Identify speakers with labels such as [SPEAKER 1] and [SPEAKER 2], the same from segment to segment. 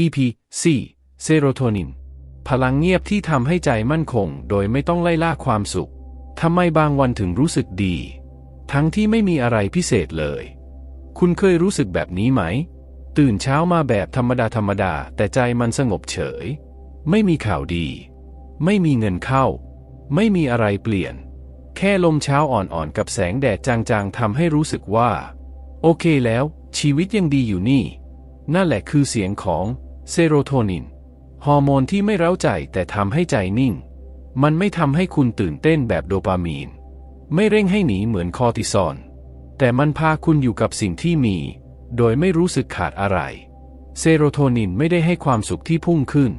[SPEAKER 1] EP 4เซโรโทนิน พลังเงียบที่ทำให้ใจมั่นคง โดยไม่ต้องไล่ล่าความสุข ทำไมบางวันถึงรู้สึกดี ทั้งที่ไม่มีอะไรพิเศษเลย คุณเคยรู้สึกแบบนี้ไหม ตื่นเช้ามาแบบธรรมดาธรรมดา แต่ใจมันสงบเฉย ไม่มีข่าวดี ไม่มีเงินเข้า ไม่มีอะไรเปลี่ยน แค่ลมเช้าอ่อนๆกับแสงแดดจางๆทำให้รู้สึกว่า โอเคแล้ว ชีวิตยังดีอยู่นี่ นั่นแหละคือเสียงของ เซโรโทนิน ฮอร์โมนที่ไม่เร้าใจแต่ทำให้ใจนิ่ง มันไม่ทำให้คุณตื่นเต้นแบบโดปามีน ไม่เร่งให้หนีเหมือนคอร์ติซอลแต่มันพาคุณอยู่กับสิ่งที่มี โดยไม่รู้สึกขาดอะไร เซโรโทนินไม่ได้ให้ความสุขที่พุ่งขึ้น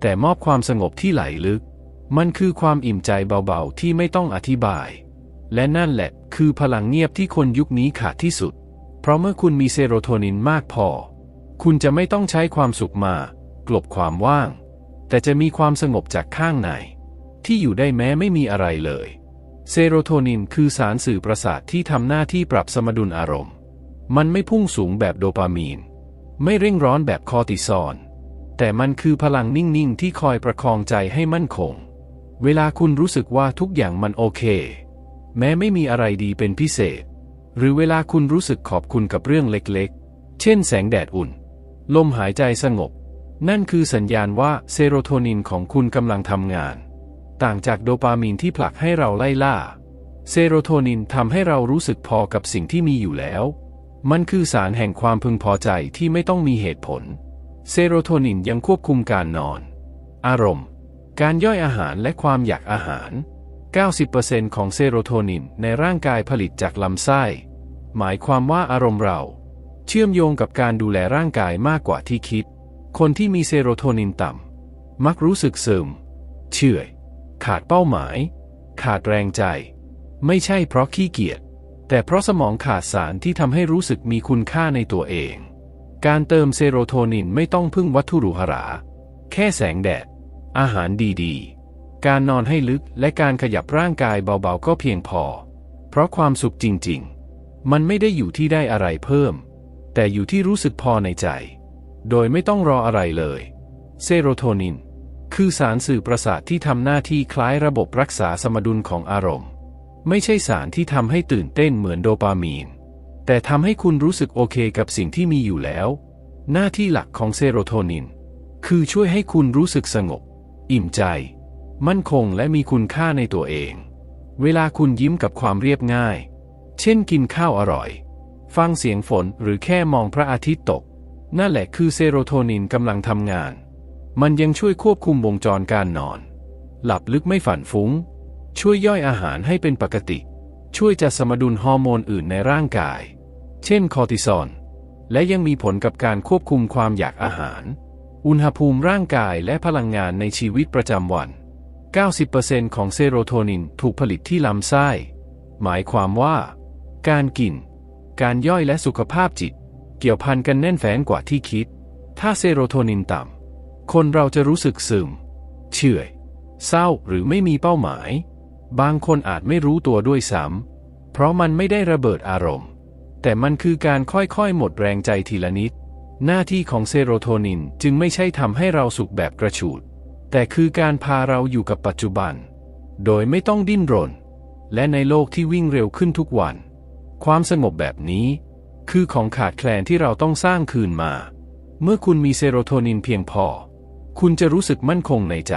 [SPEAKER 1] แต่มอบความสงบที่ไหลลึก มันคือความอิ่มใจเบาๆที่ไม่ต้องอธิบาย และนั่นแหละคือพลังเงียบที่คนยุคนี้ขาดที่สุด เพราะเมื่อคุณมีเซโรโทนินมากพอ คุณจะไม่ต้องใช้ความสุขมา กลบความว่าง แต่จะมีความสงบจากข้างใน ที่อยู่ได้แม้ไม่มีอะไรเลย เซโรโทนินคือสารสื่อประสาทที่ทำหน้าที่ปรับสมดุลอารมณ์ มันไม่พุ่งสูงแบบโดปามีน ไม่เร่งร้อนแบบคอติซอลแต่มันคือพลังนิ่ง ๆ ที่คอยประคองใจให้มั่นคง เวลาคุณรู้สึกว่าทุกอย่างมันโอเค แม้ไม่มีอะไรดีเป็นพิเศษ หรือเวลาคุณรู้สึกขอบคุณกับเรื่องเล็ก ๆ เช่นแสงแดดอุ่น ลมหายใจสงบ นั่นคือสัญญาณว่าเซโรโทนินของคุณกำลังทำงาน ต่างจากโดปามีนที่ผลักให้เราไล่ล่า เซโรโทนินทำให้เรารู้สึกพอกับสิ่งที่มีอยู่แล้ว มันคือสารแห่งความพึงพอใจที่ไม่ต้องมีเหตุผล เซโรโทนินยังควบคุมการนอน อารมณ์ การย่อยอาหารและความอยากอาหาร 90%ของเซโรโทนินในร่างกายผลิตจากลำไส้ หมายความว่าอารมณ์เรา เชื่อมโยงกับการดูแลร่างกายมากกว่าที่คิด คนที่มีเซโรโทนินต่ำ มักรู้สึกซึม เฉื่อย ขาดเป้าหมาย ขาดแรงใจ ไม่ใช่เพราะขี้เกียจ แต่เพราะสมองขาดสารที่ทำให้รู้สึกมีคุณค่าในตัวเอง การเติมเซโรโทนินไม่ต้องพึ่งวัตถุหรูหรา แค่แสงแดด อาหารดีๆ การนอนให้ลึกและการขยับร่างกายเบาๆก็เพียงพอ เพราะความสุขจริงๆ มันไม่ได้อยู่ที่ได้อะไรเพิ่ม แต่อยู่ที่รู้สึกพอในใจ โดยไม่ต้องรออะไรเลย เซโรโทนิน คือสารสื่อประสาทที่ทำหน้าที่คล้ายระบบรักษาสมดุลของอารมณ์ ไม่ใช่สารที่ทำให้ตื่นเต้นเหมือนโดปามีน แต่ทำให้คุณรู้สึกโอเคกับสิ่งที่มีอยู่แล้ว หน้าที่หลักของเซโรโทนิน คือช่วยให้คุณรู้สึกสงบ อิ่มใจ มั่นคงและมีคุณค่าในตัวเอง เวลาคุณยิ้มกับความเรียบง่าย เช่นกินข้าวอร่อย ฟังเสียงฝนหรือแค่มองพระอาทิตย์ตก นั่นแหละคือเซโรโทนินกำลังทำงาน มันยังช่วยควบคุมวงจรการนอน หลับลึกไม่ฝันฟุ้ง ช่วยย่อยอาหารให้เป็นปกติ ช่วยจัดสมดุลฮอร์โมนอื่นในร่างกาย เช่นคอร์ติซอลและยังมีผลกับการควบคุมความอยากอาหาร อุณหภูมิร่างกายและพลังงานในชีวิตประจำวัน 90%ของเซโรโทนินถูกผลิตที่ลำไส้ หมายความว่า การกิน การย่อยและสุขภาพจิต เกี่ยวพันกันแน่นแฟ้นกว่าที่คิด ถ้าเซโรโทนินต่ำ คนเราจะรู้สึกซึม เฉื่อย เศร้าหรือไม่มีเป้าหมาย บางคนอาจไม่รู้ตัวด้วยซ้ำ เพราะมันไม่ได้ระเบิดอารมณ์ แต่มันคือการค่อยๆ หมดแรงใจทีละนิด หน้าที่ของเซโรโทนินจึงไม่ใช่ทำให้เราสุขแบบกระฉูด แต่คือการพาเราอยู่กับปัจจุบัน โดยไม่ต้องดิ้นรน และในโลกที่วิ่งเร็วขึ้นทุกวัน ความสงบแบบนี้ คือของขาดแคลนที่เราต้องสร้างคืนมา เมื่อคุณมีเซโรโทนินเพียงพอ คุณจะรู้สึกมั่นคงในใจ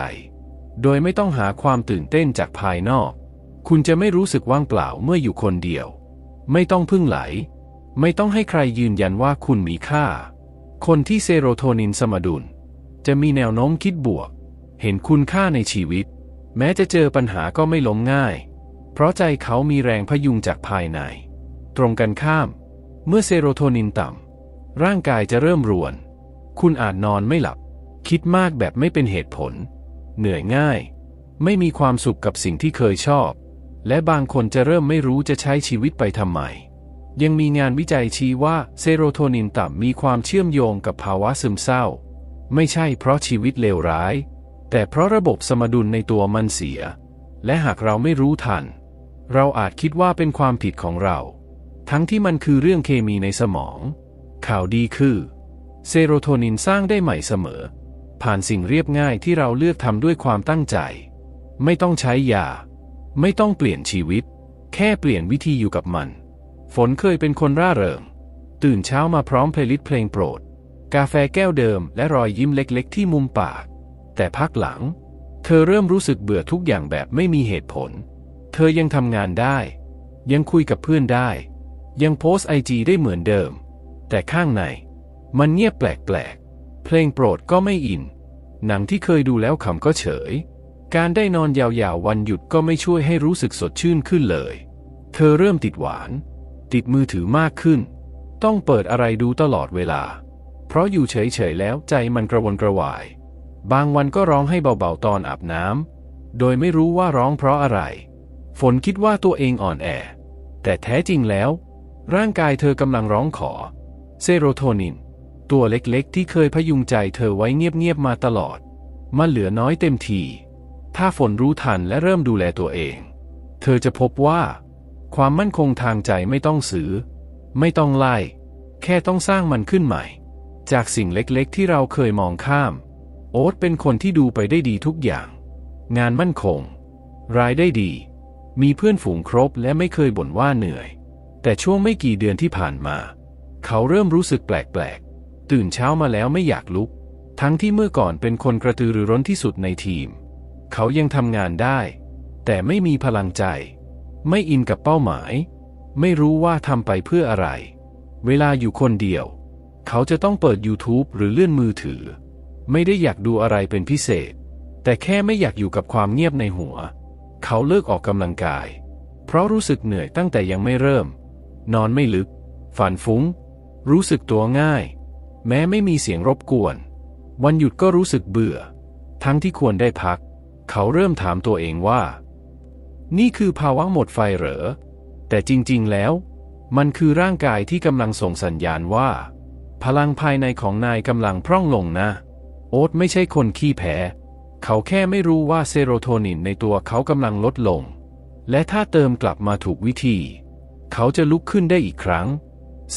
[SPEAKER 1] โดยไม่ต้องหาความตื่นเต้นจากภายนอก คุณจะไม่รู้สึกว่างเปล่าเมื่ออยู่คนเดียว ไม่ต้องพึ่งไหล ไม่ต้องให้ใครยืนยันว่าคุณมีค่า คนที่เซโรโทนินสมดุล จะมีแนวโน้มคิดบวก เห็นคุณค่าในชีวิต แม้จะเจอปัญหาก็ไม่ล้มง่าย เพราะใจเขามีแรงพยุงจากภายใน ตรงกันข้าม เมื่อเซโรโทนินต่ำ ร่างกายจะเริ่มรวน คุณอาจนอนไม่หลับ คิดมากแบบไม่เป็นเหตุผล เหนื่อยง่าย ไม่มีความสุขกับสิ่งที่เคยชอบ และบางคนจะเริ่มไม่รู้จะใช้ชีวิตไปทำไม ยังมีงานวิจัยชี้ว่าเซโรโทนินต่ำมีความเชื่อมโยงกับภาวะซึมเศร้า ไม่ใช่เพราะชีวิตเลวร้าย แต่เพราะระบบสมดุลในตัวมันเสีย และหากเราไม่รู้ทัน เราอาจคิดว่าเป็นความผิดของเรา ทั้งที่มันคือเรื่องเคมีในสมอง ข่าวดีคือ เซโรโทนินสร้างได้ใหม่เสมอ ผ่านสิ่งเรียบง่ายที่เราเลือกทำด้วยความตั้งใจ ไม่ต้องใช้ยา ไม่ต้องเปลี่ยนชีวิต แค่เปลี่ยนวิธีอยู่กับมัน ฝนเคยเป็นคนร่าเริง ตื่นเช้ามาพร้อมเพลย์ลิสต์เพลงโปรด กาแฟแก้วเดิมและรอยยิ้มเล็กๆ ที่มุมปาก แต่พักหลัง เธอเริ่มรู้สึกเบื่อทุกอย่างแบบไม่มีเหตุผล เธอยังทำงานได้ ยังคุยกับเพื่อนได้ ยังโพสไอจีได้เหมือนเดิม แต่ข้างใน มันเงียบแปลกๆ เพลงโปรดก็ไม่อิน หนังที่เคยดูแล้วขำก็เฉย การได้นอนยาวๆวันหยุดก็ไม่ช่วยให้รู้สึกสดชื่นขึ้นเลย เธอเริ่มติดหวาน ติดมือถือมากขึ้น ต้องเปิดอะไรดูตลอดเวลา เพราะอยู่เฉยๆแล้วใจมันกระวนกระวาย บางวันก็ร้องให้เบาๆตอนอาบน้ำโดยไม่รู้ว่าร้องเพราะอะไร ฝนคิดว่าตัวเองอ่อนแอ แต่แท้จริงแล้ว ร่างกายเธอกำลังร้องขอ เซโรโทนิน ตัวเล็กๆ ที่เคยพยุงใจเธอไว้เงียบๆมาตลอด มันเหลือน้อยเต็มที ถ้าฝนรู้ทันและเริ่มดูแลตัวเอง เธอจะพบว่า ความมั่นคงทางใจไม่ต้องซื้อ ไม่ต้องไล่ แค่ต้องสร้างมันขึ้นใหม่ จากสิ่งเล็กๆ ที่เราเคยมองข้าม โอ๊ตเป็นคนที่ดูไปได้ดีทุกอย่าง งานมั่นคง รายได้ดี มีเพื่อนฝูงครบและไม่เคยบ่นว่าเหนื่อย แต่ช่วงไม่กี่เดือนที่ผ่านมา เขาเริ่มรู้สึกแปลกๆ ตื่นเช้ามาแล้วไม่อยากลุก ทั้งที่เมื่อก่อนเป็นคนกระตือรือร้นที่สุดในทีม เขายังทำงานได้ แต่ไม่มีพลังใจ ไม่อินกับเป้าหมาย ไม่รู้ว่าทำไปเพื่ออะไร เวลาอยู่คนเดียว เขาจะต้องเปิด YouTube หรือเลื่อนมือถือ ไม่ได้อยากดูอะไรเป็นพิเศษ แต่แค่ไม่อยากอยู่กับความเงียบในหัว เขาเลิกออกกำลังกาย เพราะรู้สึกเหนื่อยตั้งแต่ยังไม่เริ่ม นอนไม่ลึก ฝันฟุ้ง รู้สึกตัวง่าย แม้ไม่มีเสียงรบกวน วันหยุดก็รู้สึกเบื่อ ทั้งที่ควรได้พัก เขาเริ่มถามตัวเองว่า นี่คือภาวะหมดไฟเหรอ แต่จริงๆแล้ว มันคือร่างกายที่กำลังส่งสัญญาณว่า พลังภายในของนายกำลังพร่องลงนะ โอ๊ตไม่ใช่คนขี้แพ้ เขาแค่ไม่รู้ว่าเซโรโทนินในตัวเขากำลังลดลง และถ้าเติมกลับมาถูกวิธี เขาจะลุกขึ้นได้อีกครั้ง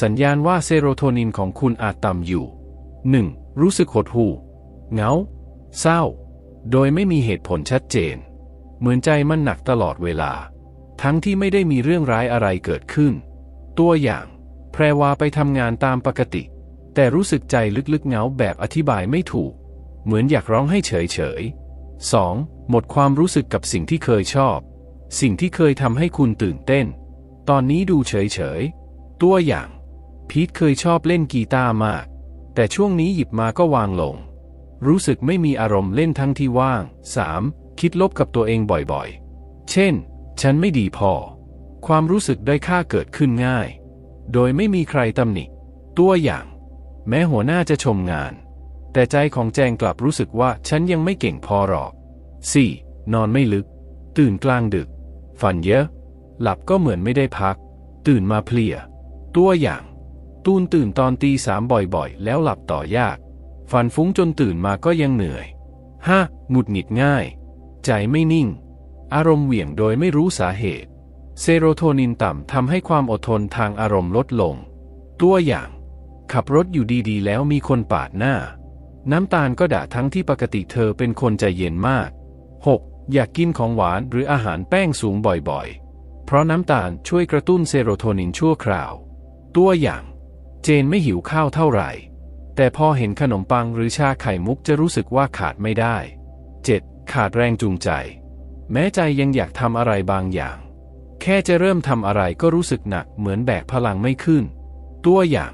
[SPEAKER 1] สัญญาณว่าเซโรโทนินของคุณอาจต่ำอยู่ 1. รู้สึกหดหู่เหงา เศร้า โดยไม่มีเหตุผลชัดเจน เหมือนใจมันหนักตลอดเวลา ทั้งที่ไม่ได้มีเรื่องร้ายอะไรเกิดขึ้น ตัวอย่าง แพรวาไปทำงานตามปกติ แต่รู้สึกใจลึกๆเหงาแบบอธิบายไม่ถูก เหมือนอยากร้องให้เฉยๆ 2. หมดความรู้สึกกับสิ่งที่เคยชอบ สิ่งที่เคยทำให้คุณตื่นเต้น ตอนนี้ดูเฉยๆตัวอย่าง พีทเคยชอบเล่นกีตาร์มาก แต่ช่วงนี้หยิบมาก็วางลง รู้สึกไม่มีอารมณ์เล่นทั้งที่ว่าง 3. คิดลบกับตัวเองบ่อยๆ เช่น ฉันไม่ดีพอ ความรู้สึกได้ค่าเกิดขึ้นง่าย โดยไม่มีใครตำหนิ ตัวอย่าง แม้หัวหน้าจะชมงาน แต่ใจของแจงกลับรู้สึกว่าฉันยังไม่เก่งพอหรอก 4. นอนไม่ลึก ตื่นกลางดึก ฝันเยอะ หลับก็เหมือนไม่ได้พัก ตื่นมาเพลีย ตัวอย่าง ตูนตื่นตอนตีสามบ่อยๆ แล้วหลับต่อยาก ฝันฟุ้งจนตื่นมาก็ยังเหนื่อย 5. หงุดหงิดง่าย ใจไม่นิ่ง อารมณ์เหวี่ยงโดยไม่รู้สาเหตุ เซโรโทนินต่ำทำให้ความอดทนทางอารมณ์ลดลง ตัวอย่าง ขับรถอยู่ดีๆ แล้วมีคนปาดหน้า น้ำตาลก็ด่าทั้งที่ปกติเธอเป็นคนใจเย็นมาก 6. อยากกินของหวานหรืออาหารแป้งสูงบ่อยๆ เพราะน้ำตาลช่วยกระตุ้นเซโรโทนินชั่วคราว ตัวอย่าง เจนไม่หิวข้าวเท่าไหร่ แต่พอเห็นขนมปังหรือชาไข่มุกจะรู้สึกว่าขาดไม่ได้ 7. ขาดแรงจูงใจ แม้ใจยังอยากทำอะไรบางอย่าง แค่จะเริ่มทำอะไรก็รู้สึกหนักเหมือนแบกพลังไม่ขึ้น ตัวอย่าง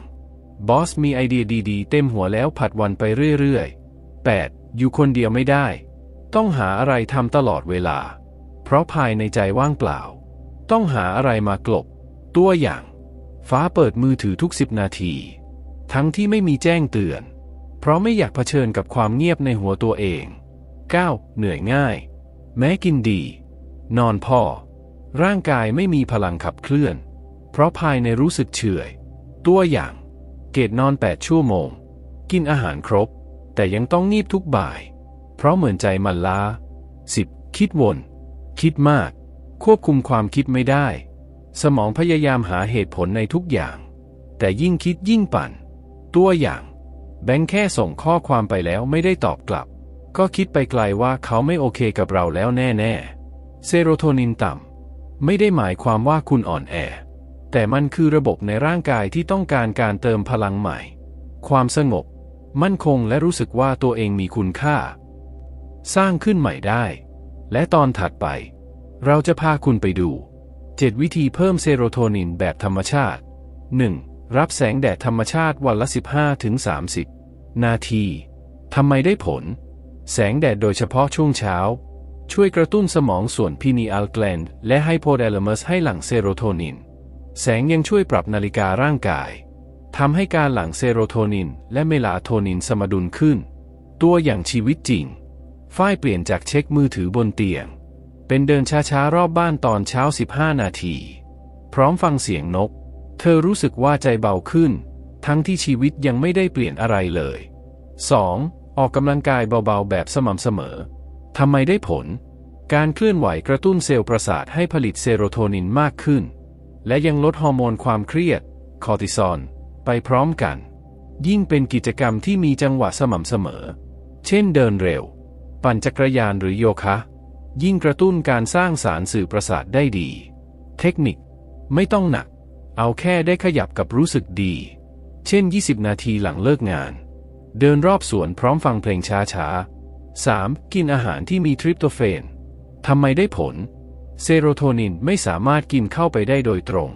[SPEAKER 1] บอสมีไอเดียดีๆ เต็มหัวแล้วผัดวันไปเรื่อยๆ 8. อยู่คนเดียวไม่ได้ ต้องหาอะไรทำตลอดเวลา เพราะภายในใจว่างเปล่า ต้องหาอะไรมากลบ ตัวอย่าง ฟ้าเปิดมือถือทุกสิบนาที ทั้งที่ไม่มีแจ้งเตือน เพราะไม่อยากเผชิญกับความเงียบในหัวตัวเอง 9. เหนื่อยง่าย แม้กินดี นอนพอ ร่างกายไม่มีพลังขับเคลื่อน เพราะภายในรู้สึกเฉื่อย ตัวอย่าง เกตนอน 8 ชั่วโมง กินอาหารครบ แต่ยังต้องงีบทุกบ่าย เพราะเหมือนใจมันล้า 10. คิดวน คิดมาก ควบคุมความคิดไม่ได้ สมองพยายามหาเหตุผลในทุกอย่าง แต่ยิ่งคิดยิ่งปั่น ตัวอย่าง แบงค์แค่ส่งข้อความไปแล้วไม่ได้ตอบกลับ ก็คิดไปไกลว่าเขาไม่โอเคกับเราแล้วแน่ๆ เซโรโทนินต่ำไม่ได้หมายความว่าคุณอ่อนแอ แต่มันคือระบบในร่างกายที่ต้องการการเติมพลังใหม่ ความสงบ มั่นคงและรู้สึกว่าตัวเองมีคุณค่า สร้างขึ้นใหม่ได้ และตอนถัดไป เราจะพาคุณไปดู 7 วิธีเพิ่มเซโรโทนินแบบธรรมชาติ 1. รับแสงแดดธรรมชาติวันละ 15-30 นาที ทำไมได้ผล แสงแดดโดยเฉพาะช่วงเช้า ช่วยกระตุ้นสมองส่วนพินีอัลแกลนด์และไฮโพแดลามัสให้หลั่งเซโรโทนิน แสงยังช่วยปรับนาฬิการ่างกายทำให้การหลั่งเซโรโทนินและเมลาโทนินสมดุลขึ้น ตัวอย่างชีวิตจริง ฝ้ายเปลี่ยนจากเช็คมือถือบนเตียง เป็นเดินช้าๆรอบบ้านตอนเช้า 15 นาที พร้อมฟังเสียงนก เธอรู้สึกว่าใจเบาขึ้น ทั้งที่ชีวิตยังไม่ได้เปลี่ยนอะไรเลย 2. ออกกำลังกายเบาๆ แบบสม่ำเสมอทำไมได้ผล การเคลื่อนไหวกระตุ้นเซลล์ประสาทให้ผลิตเซโรโทนินมากขึ้น และยังลดฮอร์โมนความเครียด คอร์ติซอลไปพร้อมกัน ยิ่งเป็นกิจกรรมที่มีจังหวะสม่ำเสมอ เช่นเดินเร็ว ปั่นจักรยานหรือโยคะ ยิ่งกระตุ้นการสร้างสารสื่อประสาทได้ดี เทคนิค ไม่ต้องหนัก เอาแค่ได้ขยับกับรู้สึกดี เช่น 20 นาทีหลังเลิกงาน เดินรอบสวนพร้อมฟังเพลงช้าๆ 3. กินอาหารที่มีทริปโตเฟนทำไมได้ผล เซโรโทนินไม่สามารถกินเข้าไปได้โดยตรง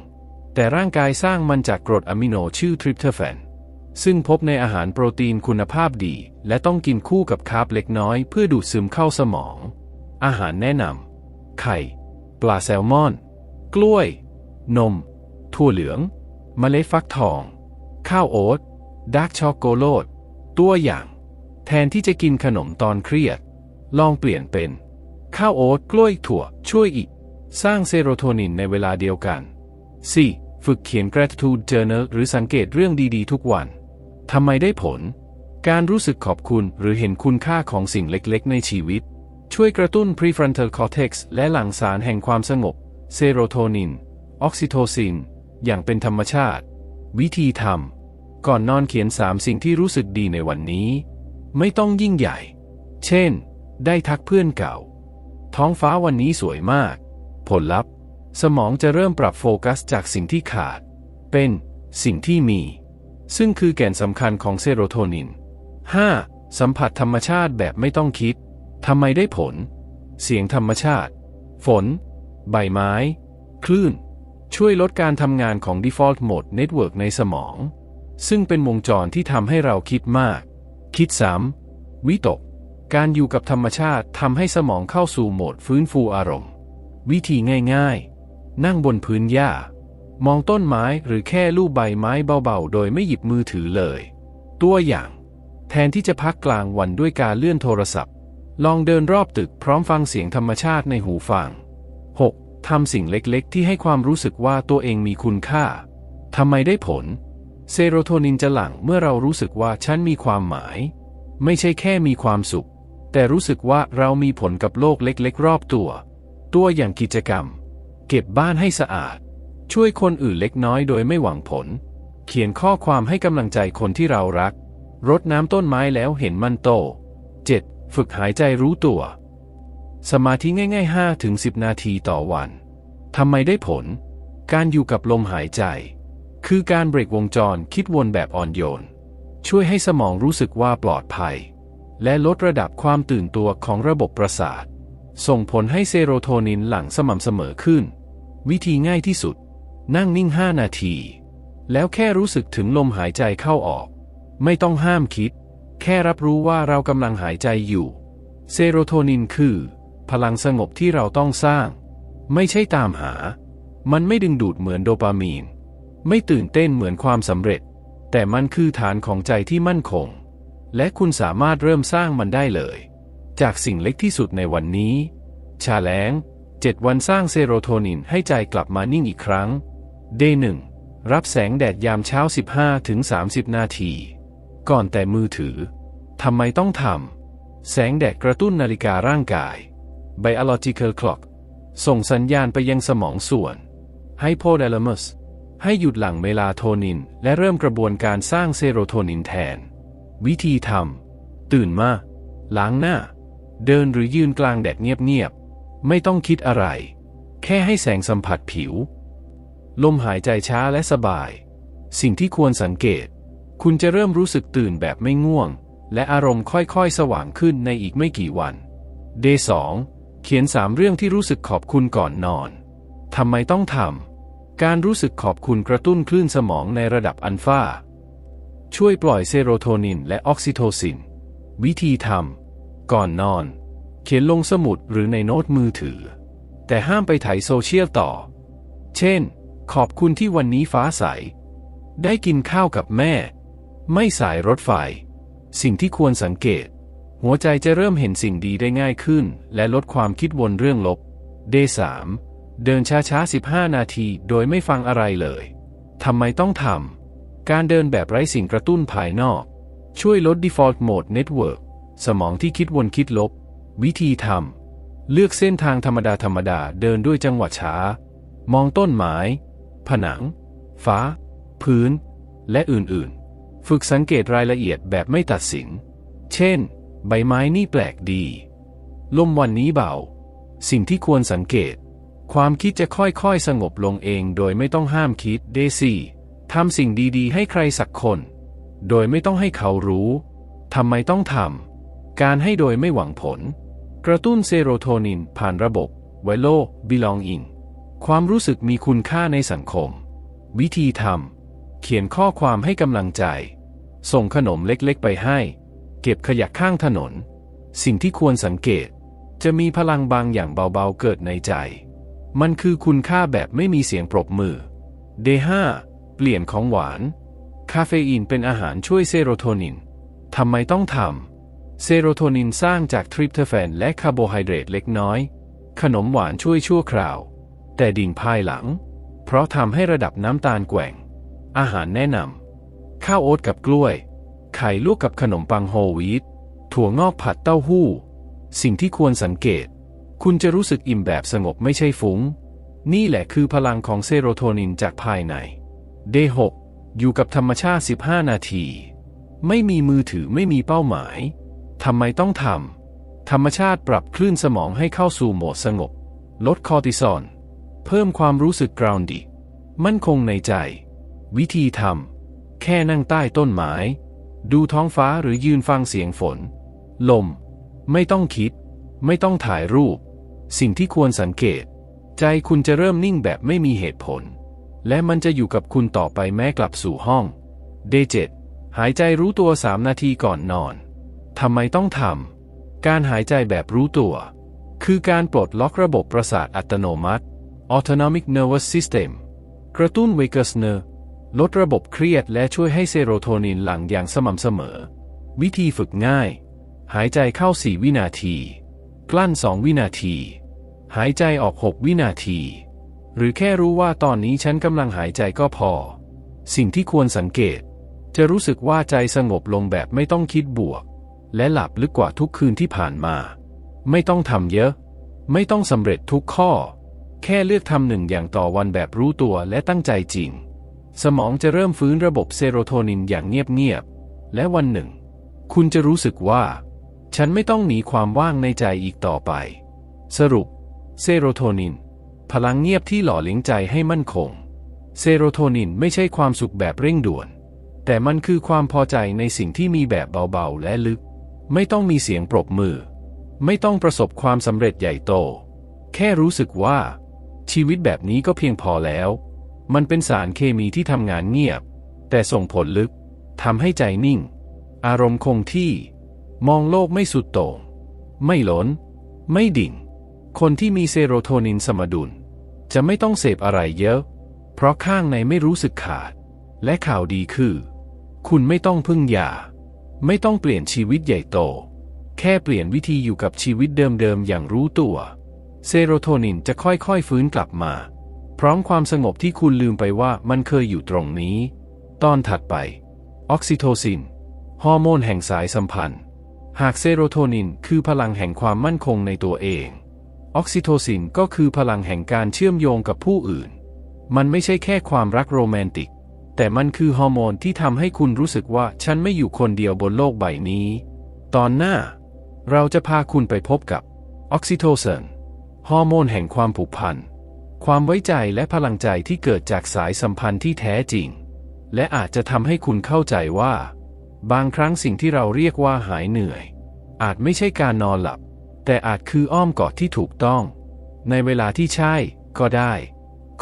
[SPEAKER 1] แต่ร่างกายสร้างมันจากกรดอะมิโนชื่อทริปโตแฟนซึ่งพบในอาหารโปรตีนคุณภาพดี และต้องกินคู่กับคาร์บเล็กน้อยเพื่อดูดซึมเข้าสมอง อาหารแนะนำ ไข่ ปลาแซลมอน กล้วย นม ถั่วเหลืองเมล็ดฟักทอง ข้าวโอ๊ตดาร์กช็อกโกโลตตัวอย่าง แทนที่จะกินขนมตอนเครียด ลองเปลี่ยนเป็น ข้าวโอ๊ตกล้วยถั่ว ช่วยอีก สร้างเซโรโทนินในเวลาเดียวกัน 4. ฝึกเขียน gratitude journal หรือสังเกตเรื่องดีๆ ทุกวัน ทำไมได้ผล การรู้สึกขอบคุณหรือเห็นคุณค่าของสิ่งเล็กๆ ในชีวิต ช่วยกระตุ้น prefrontal cortex และหลั่งสารแห่งความสงบ เซโรโทนิน ออกซิโทซิน อย่างเป็นธรรมชาติ วิธีทำก่อนนอนเขียนสามสิ่งที่รู้สึกดีในวันนี้ ไม่ต้องยิ่งใหญ่ เช่น ได้ทักเพื่อนเก่า ท้องฟ้าวันนี้สวยมาก ผลลัพธ์ สมองจะเริ่มปรับโฟกัสจากสิ่งที่ขาด เป็นสิ่งที่มี ซึ่งคือแก่นสำคัญของเซโรโทนิน 5. สัมผัสธรรมชาติแบบไม่ต้องคิด ทำไมได้ผล เสียงธรรมชาติ ฝน ใบไม้ คลื่น ช่วยลดการทำงานของ default mode network ในสมอง ซึ่งเป็นวงจรที่ทำให้เราคิดมาก คิดซ้ำวิตก การอยู่กับธรรมชาติทำให้สมองเข้าสู่โหมดฟื้นฟูอารมณ์ วิธีง่ายๆ นั่งบนพื้นหญ้า มองต้นไม้หรือแค่ลูบใบไม้เบาๆ โดยไม่หยิบมือถือเลย ตัวอย่าง แทนที่จะพักกลางวันด้วยการเลื่อนโทรศัพท์ ลองเดินรอบตึกพร้อมฟังเสียงธรรมชาติในหูฟัง 6. ทำสิ่งเล็กๆ ที่ให้ความรู้สึกว่าตัวเองมีคุณค่า ทำไมได้ผล เซโรโทนินจะหลั่งเมื่อเรารู้สึกว่าฉันมีความหมาย ไม่ใช่แค่มีความสุข แต่รู้สึกว่าเรามีผลกับโลกเล็กๆ รอบตัว ตัวอย่างกิจกรรม เก็บบ้านให้สะอาด ช่วยคนอื่นเล็กน้อยโดยไม่หวังผล เขียนข้อความให้กำลังใจคนที่เรารัก รดน้ำต้นไม้แล้วเห็นมันโต 7. ฝึกหายใจรู้ตัว สมาธิง่าย ๆ 5-10 นาทีต่อวันทำไมได้ผล การอยู่กับลมหายใจ คือการเบรกวงจรคิดวนแบบอ่อนโยน ช่วยให้สมองรู้สึกว่าปลอดภัย และลดระดับความตื่นตัวของระบบประสาท ส่งผลให้เซโรโทนินหลั่งสม่ำเสมอขึ้น วิธีง่ายที่สุด นั่งนิ่ง 5 นาที แล้วแค่รู้สึกถึงลมหายใจเข้าออก ไม่ต้องห้ามคิด แค่รับรู้ว่าเรากำลังหายใจอยู่ เซโรโทนินคือ พลังสงบที่เราต้องสร้าง ไม่ใช่ตามหา มันไม่ดึงดูดเหมือนโดปามีน ไม่ตื่นเต้นเหมือนความสำเร็จ แต่มันคือฐานของใจที่มั่นคง และคุณสามารถเริ่มสร้างมันได้เลย จากสิ่งเล็กที่สุดในวันนี้ ชาแลง7วันสร้างเซโรโทนินให้ใจกลับมานิ่งอีกครั้งเดหนึ่งรับแสงแดดยามเช้า 15-30 นาที ก่อนแต่มือถือ ทำไมต้องทำ แสงแดดกระตุ้นนาฬิการ่างกาย biological clock ส่งสัญญาณไปยังสมองส่วน hypothalamus ให้หยุดหลั่งเมลาโทนิน และเริ่มกระบวนการสร้างเซโรโทนินแทน วิธีทำ ตื่นมา ล้างหน้า เดินหรือยืนกลางแดดเงียบๆ ไม่ต้องคิดอะไร แค่ให้แสงสัมผัสผิว ลมหายใจช้าและสบาย สิ่งที่ควรสังเกต คุณจะเริ่มรู้สึกตื่นแบบไม่ง่วง และอารมณ์ค่อยๆ สว่างขึ้นในอีกไม่กี่วันเดย์สองเขียนสามเรื่องที่รู้สึกขอบคุณก่อนนอน ทำไมต้องทำ การรู้สึกขอบคุณกระตุ้นคลื่นสมองในระดับอัลฟา ช่วยปล่อยเซโรโทนินและออกซิโทซิน วิธีทำ ก่อนนอน เขียนลงสมุดหรือในโน้ตมือถือ แต่ห้ามไปถ่ายโซเชียลต่อ เช่น ขอบคุณที่วันนี้ฟ้าใส ได้กินข้าวกับแม่ ไม่สายรถไฟ สิ่งที่ควรสังเกต หัวใจจะเริ่มเห็นสิ่งดีได้ง่ายขึ้น และลดความคิดวนเรื่องลบเดย์สามเดินช้าๆ 15 นาทีโดยไม่ฟังอะไรเลย ทำไมต้องทำ การเดินแบบไร้สิ่งกระตุ้นภายนอก ช่วยลด default mode network สมองที่คิดวนคิดลบ วิธีทำ เลือกเส้นทางธรรมดาธรรมดาเดินด้วยจังหวะช้า มองต้นไม้ ผนัง ฟ้า พื้น และอื่นๆ ฝึกสังเกตรายละเอียดแบบไม่ตัดสิน เช่น ใบไม้นี่แปลกดี ลมวันนี้เบา สิ่งที่ควรสังเกต ความคิดจะค่อยๆ สงบลงเองโดยไม่ต้องห้ามคิดเดซี่ทำสิ่งดีๆ ให้ใครสักคน โดยไม่ต้องให้เขารู้ ทำไมต้องทำ การให้โดยไม่หวังผล กระตุ้นเซโรโทนินผ่านระบบไวโล belonging ความรู้สึกมีคุณค่าในสังคม วิธีทำ เขียนข้อความให้กำลังใจ ส่งขนมเล็กๆไปให้ เก็บขยะข้างถนน สิ่งที่ควรสังเกต จะมีพลังบางอย่างเบาๆเกิดในใจ มันคือคุณค่าแบบไม่มีเสียงปรบมือเดห้าเปลี่ยนของหวาน คาเฟอีนเป็นอาหารช่วยเซโรโทนิน ทำไมต้องทำ เซโรโทนินสร้างจากทริปเทอแฟนและคาร์โบไฮเดรตเล็กน้อย ขนมหวานช่วยชั่วคราว แต่ดิ่งภายหลัง เพราะทำให้ระดับน้ำตาลแกว่ง อาหารแนะนำข้าวโอ๊ตกับกล้วย ไข่ลวกกับขนมปังโฮลวีตถั่วงอกผัดเต้าหู้ สิ่งที่ควรสังเกต คุณจะรู้สึกอิ่มแบบสงบไม่ใช่ฟุง้ง นี่แหละคือพลังของเซโรโทนินจากภายในเดย์6อยู่กับธรรมชาติ 15 นาที ไม่มีมือถือไม่มีเป้าหมาย ทำไมต้องทำ ธรรมชาติปรับคลื่นสมองให้เข้าสู่โหมดสงบ ลดคอร์ติซอล เพิ่มความรู้สึกกราวดีมั่นคงในใจ วิธีทำแค่นั่งใต้ต้นไม้ ดูท้องฟ้าหรือยืนฟังเสียงฝน ลม ไม่ต้องคิด ไม่ต้องถ่ายรูป สิ่งที่ควรสังเกต ใจคุณจะเริ่มนิ่งแบบไม่มีเหตุผล และมันจะอยู่กับคุณต่อไปแม้กลับสู่ห้องเดเจ็ดหายใจรู้ตัวสามนาทีก่อนนอน ทำไมต้องทำ การหายใจแบบรู้ตัว คือการปลดล็อกระบบประสาทอัตโนมัติ Autonomic Nervous System กระตุ้นเวกัสเนอร์ ลดระบบเครียดและช่วยให้เซโรโทนินหลั่งอย่างสม่ำเสมอ วิธีฝึกง่าย หายใจเข้า 4 วินาที กลั้น 2 วินาที หายใจออก 6 วินาที หรือแค่รู้ว่าตอนนี้ฉันกำลังหายใจก็พอ สิ่งที่ควรสังเกต จะรู้สึกว่าใจสงบลงแบบไม่ต้องคิดบวก และหลับลึกกว่าทุกคืนที่ผ่านมา ไม่ต้องทำเยอะ ไม่ต้องสำเร็จทุกข้อ แค่เลือกทำหนึ่งอย่างต่อวันแบบรู้ตัวและตั้งใจจริง สมองจะเริ่มฟื้นระบบเซโรโทนินอย่างเงียบๆ และวันหนึ่ง คุณจะรู้สึกว่า ฉันไม่ต้องหนีความว่างในใจอีกต่อไป สรุป เซโรโทนิน พลังเงียบที่หล่อเลี้ยงใจให้มั่นคง เซโรโทนินไม่ใช่ความสุขแบบเร่งด่วน แต่มันคือความพอใจในสิ่งที่มีแบบเบาๆ และลึก ไม่ต้องมีเสียงปรบมือ ไม่ต้องประสบความสำเร็จใหญ่โต แค่รู้สึกว่า ชีวิตแบบนี้ก็เพียงพอแล้ว มันเป็นสารเคมีที่ทำงานเงียบ แต่ส่งผลลึกทำให้ใจนิ่ง อารมณ์คงที่ มองโลกไม่สุดโต่งไม่หลน ไม่ดิ่ง คนที่มีเซโรโทนินสมดุล จะไม่ต้องเสพอะไรเยอะ เพราะข้างในไม่รู้สึกขาด และข่าวดีคือ คุณไม่ต้องพึ่งยา ไม่ต้องเปลี่ยนชีวิตใหญ่โต แค่เปลี่ยนวิธีอยู่กับชีวิตเดิมๆอย่างรู้ตัว เซโรโทนินจะค่อยๆฟื้นกลับมา พร้อมความสงบที่คุณลืมไปว่ามันเคยอยู่ตรงนี้ ตอนถัดไป ออกซิโทซิน ฮอร์โมนแห่งสายสัมพันธ์ หากเซโรโทนินคือพลังแห่งความมั่นคงในตัวเอง ออกซิโทซินก็คือพลังแห่งการเชื่อมโยงกับผู้อื่น มันไม่ใช่แค่ความรักโรแมนติก แต่มันคือฮอร์โมนที่ทำให้คุณรู้สึกว่าฉันไม่อยู่คนเดียวบนโลกใบนี้ ตอนหน้า เราจะพาคุณไปพบกับออกซิโทซิน ฮอร์โมนแห่งความผูกพัน ความไว้ใจและพลังใจที่เกิดจากสายสัมพันธ์ที่แท้จริง และอาจจะทำให้คุณเข้าใจว่า บางครั้งสิ่งที่เราเรียกว่าหายเหนื่อย อาจไม่ใช่การนอนหลับ แต่อาจคืออ้อมกอดที่ถูกต้อง ในเวลาที่ใช่ก็ได้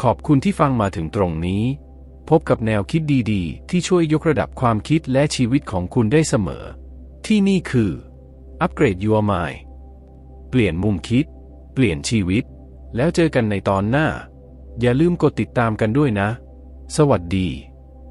[SPEAKER 1] ขอบคุณที่ฟังมาถึงตรงนี้ พบกับแนวคิดดีๆ ที่ช่วยยกระดับความคิดและชีวิตของคุณได้เสมอ ที่นี่คือ Upgrade Your Mind เปลี่ยนมุมคิด เปลี่ยนชีวิต แล้วเจอกันในตอนหน้า อย่าลืมกดติดตามกันด้วยนะ สวัสดี